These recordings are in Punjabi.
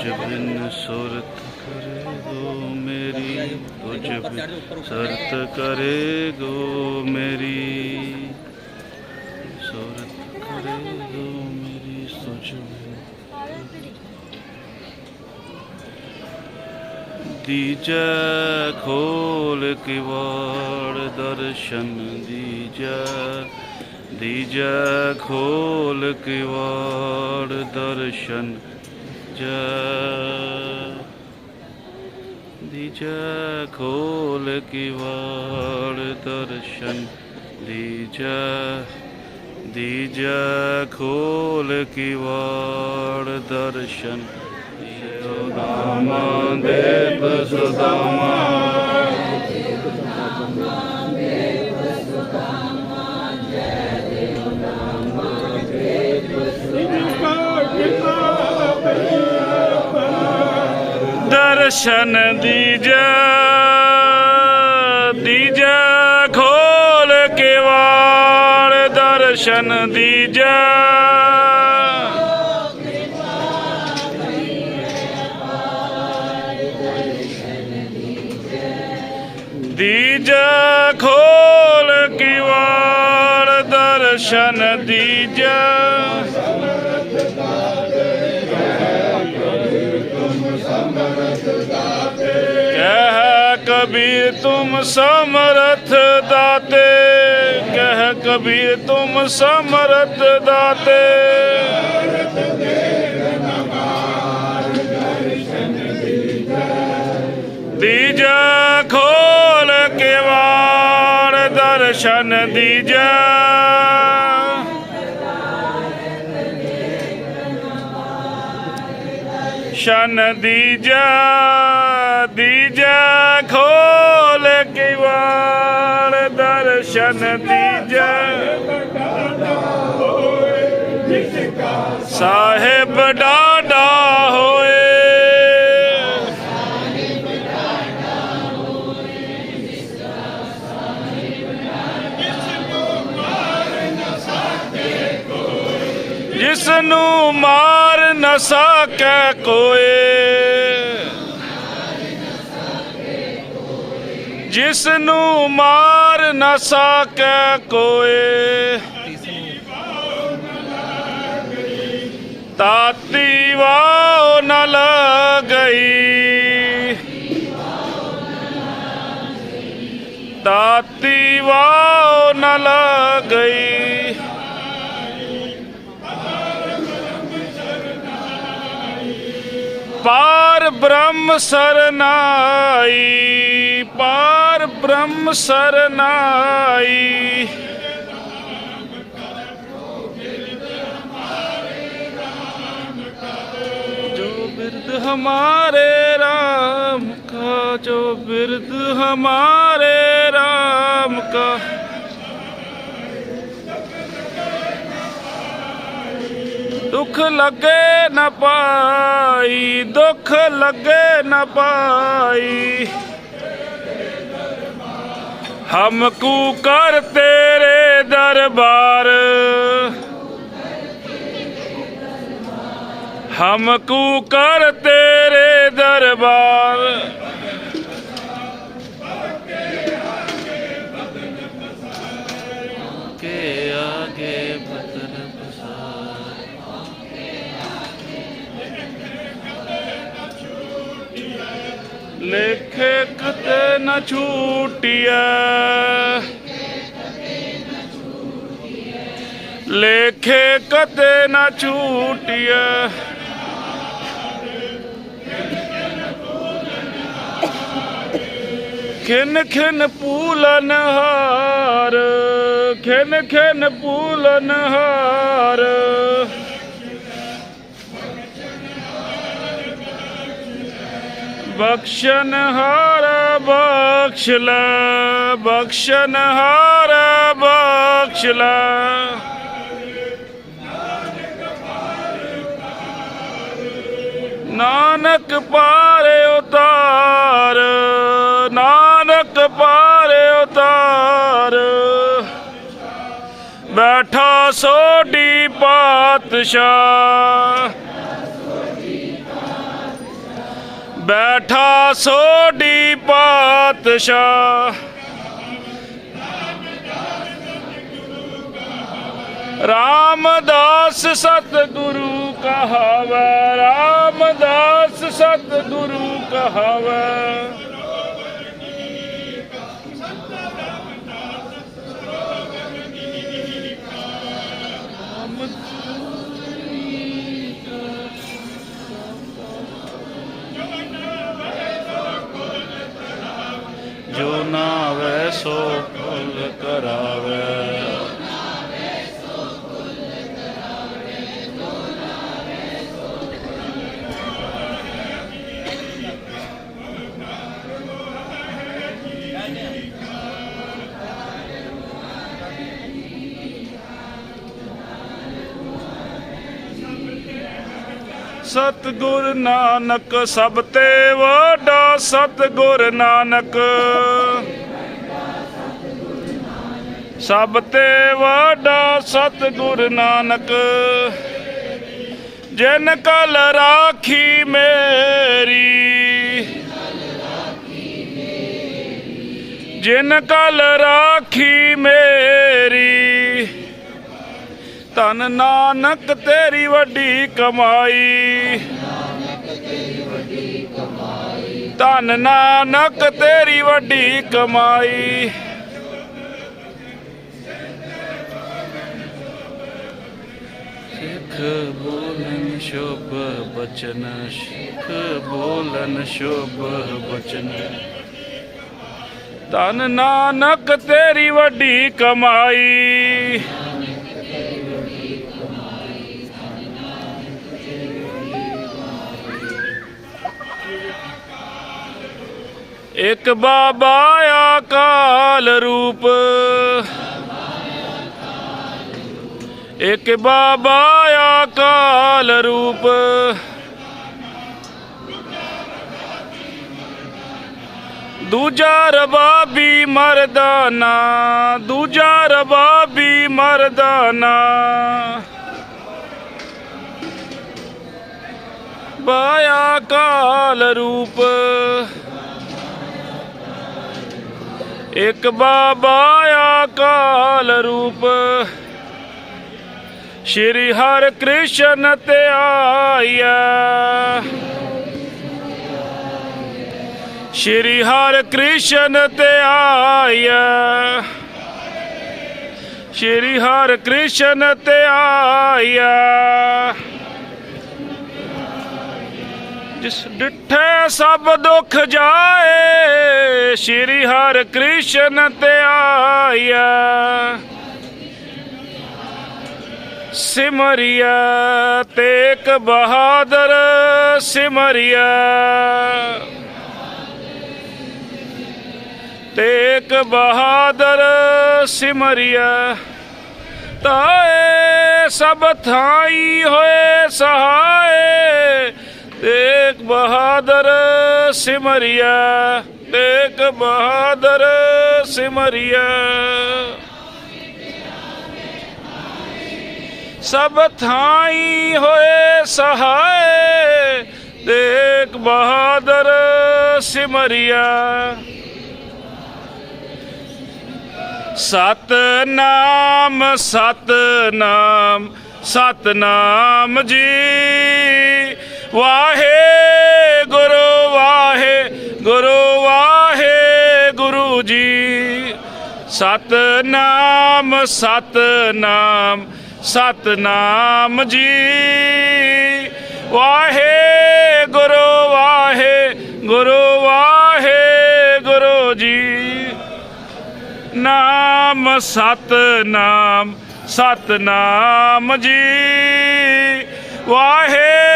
ਤੁਝ ਬਿਨ ਸੁਰਤ ਕਰੇ ਗੋ ਮੇਰੀ ਤੁਝ ਬਿਨ ਸੁਰਤ ਕਰੇ ਗੋ ਮੇਰੀ ਸੁਰਤ ਕਰੇ ਗੋ ਮੇਰੀ ਤੁਝ ਬਿਨ ਦੀਜੈ ਖੋਲ ਕਿਵਾੜ ਦਰਸ਼ਨ ਦੀਜੈ ਦੀਜੈ ਖੋਲ ਕਿਵਾੜ ਦਰਸ਼ਨ ਜੈ ਦੀਜੈ ਖੋਲ ਕਿਵਾੜ ਦਰਸ਼ਨ ਦੀਜੈ ਦੀਜੈ ਖੋਲ ਕਿਵਾੜ ਦਰਸ਼ਨ। ਸੁਦਾਮਾ ਦੇਵ ਸੁਦਾਮਾ ਦਰਸ਼ਨ ਦੀਜੈ ਦੀਜੈ ਖੋਲ ਕੇ ਵਾਰ ਦਰਸ਼ਨ ਦੀਜੈ। ਦੀਜੈ ਖੋਲ ਕੇ ਵਾਰ ਦਰਸ਼ਨ ਦੀਜੈ। ਕਬੀਰ ਤੁਮ ਸਮਰਥ ਦਾਤੇ, ਕਹਿ ਕਬੀਰ ਤੁਮ ਸਮਰਥ ਦਾਤੇ। ਦੀਜਾ ਖੋਲ ਕੇ ਵਾੜ ਦਰਸ਼ਨ ਦੀਜਾ। ਸ਼ਨ ਦੀਜਾ ਦੀਜਾ ਖੋਲ ਕੇ ਵਾੜ ਦਰਸ਼ਨ ਦੀਜਾ। ਸਾਹਿਬ ਡਾਡਾ ਹੋਏ। ਜਿਸ ਨੂੰ ਮਾਰ ਨਾ ਸਕੈ ਕੋਏ। ਜਿਸ ਨੂੰ ਮਾਰ ਨਾ ਸਕੈ ਕੋਏ। ਤਾਤੀ ਵਾਹ ਨ ਲਗਈ। ਤਾਤੀ ਵਾਹ ਨ ਲਗਈ। ਪਾ ਬ੍ਰਹਮ ਸਰਨਾਈ ਪਾਰ ਬ੍ਰਹਮ ਸਰਨਾਈ जो बिरद हमारे राम का जो बिरद हमारे राम का ਸੁਖ ਲੱਗੇ ਨਾ ਪਾਈ, ਦੁੱਖ ਲੱਗੇ ਨਾ ਪਾਈ। ਹਮ ਕੂ ਕਰ ਤੇਰੇ ਦਰਬਾਰ। ਹਮ ਕੂ ਕਰ ਤੇਰੇ ਦਰਬਾਰ। ਨ ਛੂਟਿਐ। ਲੇਖੇ ਕਦੇ ਨ ਛੂਟਿਐ। ਖਿਨ ਖਿਨ ਪੂਲਨ ਹਾਰ, ਖਿਨ ਖਿਨ ਪੂਲਨ ਹਾਰ। ਬਖਸ਼ਨ ਹਾਰ ਬਖਸ਼ ਲੈ ਬਖਸ਼ਨ ਹਾਰ ਬਖਸ਼ ਲੈ। ਨਾਨਕ ਪਾਰੇ ਉਤਾਰ ਪਾਰ ਉਤਾਰ। ਬੈਠਾ ਸੋਢੀ ਪਾਤਸ਼ਾਹ ਬੈਠਾ ਸੋਢੀ ਪਾਤਸ਼ਾਹ। ਰਾਮਦਾਸ ਸਤਿਗੁਰੂ ਕਹਾਵੈ ਰਾਮਦਾਸ ਸਤਿਗੁਰੂ ਕਹਾਵੈ। ਸਤਿਗੁਰ ਨਾਨਕ, ਸਭ ਤੇ ਵੱਡਾ ਸਤਿਗੁਰ ਨਾਨਕ। ਸਭ ਤੇ ਵੱਡਾ ਸਤਿਗੁਰ ਨਾਨਕ। ਜਿਨ ਕਲ ਰਾਖੀ ਮੇਰੀ, ਜਿਨ ਕਲ ਰਾਖੀ ਮੇਰੀ ਧਨ ਨਾਨਕ ਤੇਰੀ ਵੱਡੀ ਕਮਾਈ। ਧਨ ਨਾਨਕ ਤੇਰੀ ਵੱਡੀ ਕਮਾਈ। ਸਿੱਖ ਬੋਲਨ ਸ਼ੁਭ ਬਚਨ ਸਿੱਖ ਬੋਲਨ ਸ਼ੁਭ ਬਚਨ। ਧਨ ਨਾਨਕ ਤੇਰੀ ਵੱਡੀ ਕਮਾਈ। ਇੱਕ ਬਾਬਾ ਆਕਾਲ ਰੂਪ। ਇੱਕ ਬਾਬਾ ਆਕਾਲ ਰੂਪ। ਦੂਜਾ ਰਬਾਬੀ ਮਰਦਾਨਾ, ਦੂਜਾ ਰਬਾਬੀ ਮਰਦਾਨਾ। ਬਾਇਆ ਕਾਲ ਰੂਪ। ਇੱਕ ਬਾਬਾ ਆਕਾਲ ਰੂਪ। ਸ਼੍ਰੀ ਹਰਿ ਕ੍ਰਿਸ਼ਨ ਤੇ ਆਇਆ ਸ਼੍ਰੀ ਹਰਿ ਕ੍ਰਿਸ਼ਨ ਤੇ ਆਇਆ ਸ਼੍ਰੀ ਹਰਿ ਕ੍ਰਿਸ਼ਨ ਤੇ ਆਇਆ ਜਿਸ ਡਿਠੇ ਸਭ ਦੁੱਖ ਜਾਏ ਸ਼੍ਰੀ ਹਰਿ ਕ੍ਰਿਸ਼ਨ ਤੇ ਆਇਆ। ਸਿਮਰਿਆ ਤੇਕ ਬਹਾਦਰ ਸਿਮਰਿਆ। ਤੇਕ ਬਹਾਦਰ ਸਿਮਰਿਆ। ਤਾਏ ਸਭ ਥਾਈ ਹੋਏ ਸਹਾਏ। ਤੇਕ ਬਹਾਦਰ ਸਿਮਰਿਆ ਤੇਕ ਬਹਾਦਰ ਸਿਮਰਿਆ। ਸਭ ਥਾਈ ਹੋਏ ਸਹਾਏ ਤੇਕ ਬਹਾਦਰ ਸਿਮਰਿਆ। ਸਤਨਾਮ ਸਤਨਾਮ ਸਤਨਾਮ ਜੀ। ਵਾਹੇ ਗੁਰੂ ਵਾਹੇ ਗੁਰੂ ਵਾਹੇ ਗੁਰੂ ਜੀ। ਸਤਨਾਮ ਸਤਨਾਮ ਸਤਨਾਮ ਜੀ। ਵਾਹੇ ਗੁਰੂ ਵਾਹੇ ਗੁਰੂ ਵਾਹੇ ਗੁਰੂ ਜੀ। ਨਾਮ, ਸਤਨਾਮ ਸਤਨਾਮ ਜੀ। ਵਾਹੇ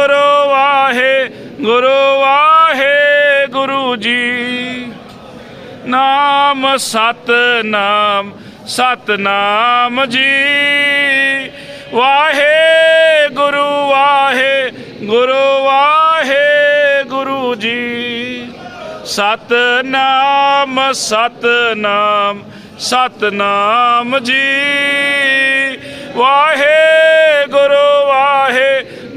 ਗੁਰੂ ਵਾਹੇ ਗੁਰੂ ਵਾਹੇ ਗੁਰੂ ਜੀ। ਨਾਮ ਸਤਨਾਮ ਸਤਨਾਮ ਜੀ। ਵਾਹੇ ਗੁਰੂ ਵਾਹੇ ਗੁਰੂ ਵਾਹੇ ਗੁਰੂ ਜੀ। ਸਤਨਾਮ ਸਤਨਾਮ ਸਤਨਾਮ ਜੀ। ਵਾਹੇ ਗੁਰੂ ਵਾਹੇ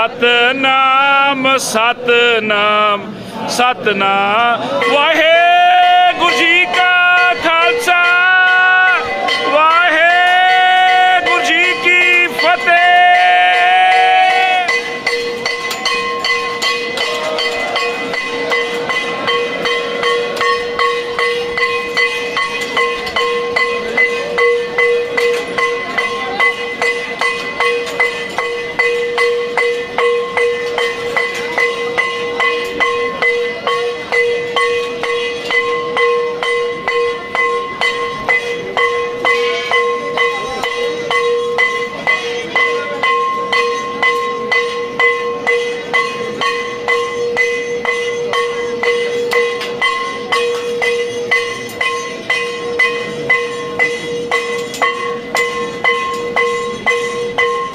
ਸਤਨਾਮ ਸਤਨਾਮ ਸਤਨਾਮ। ਵਾਹੇ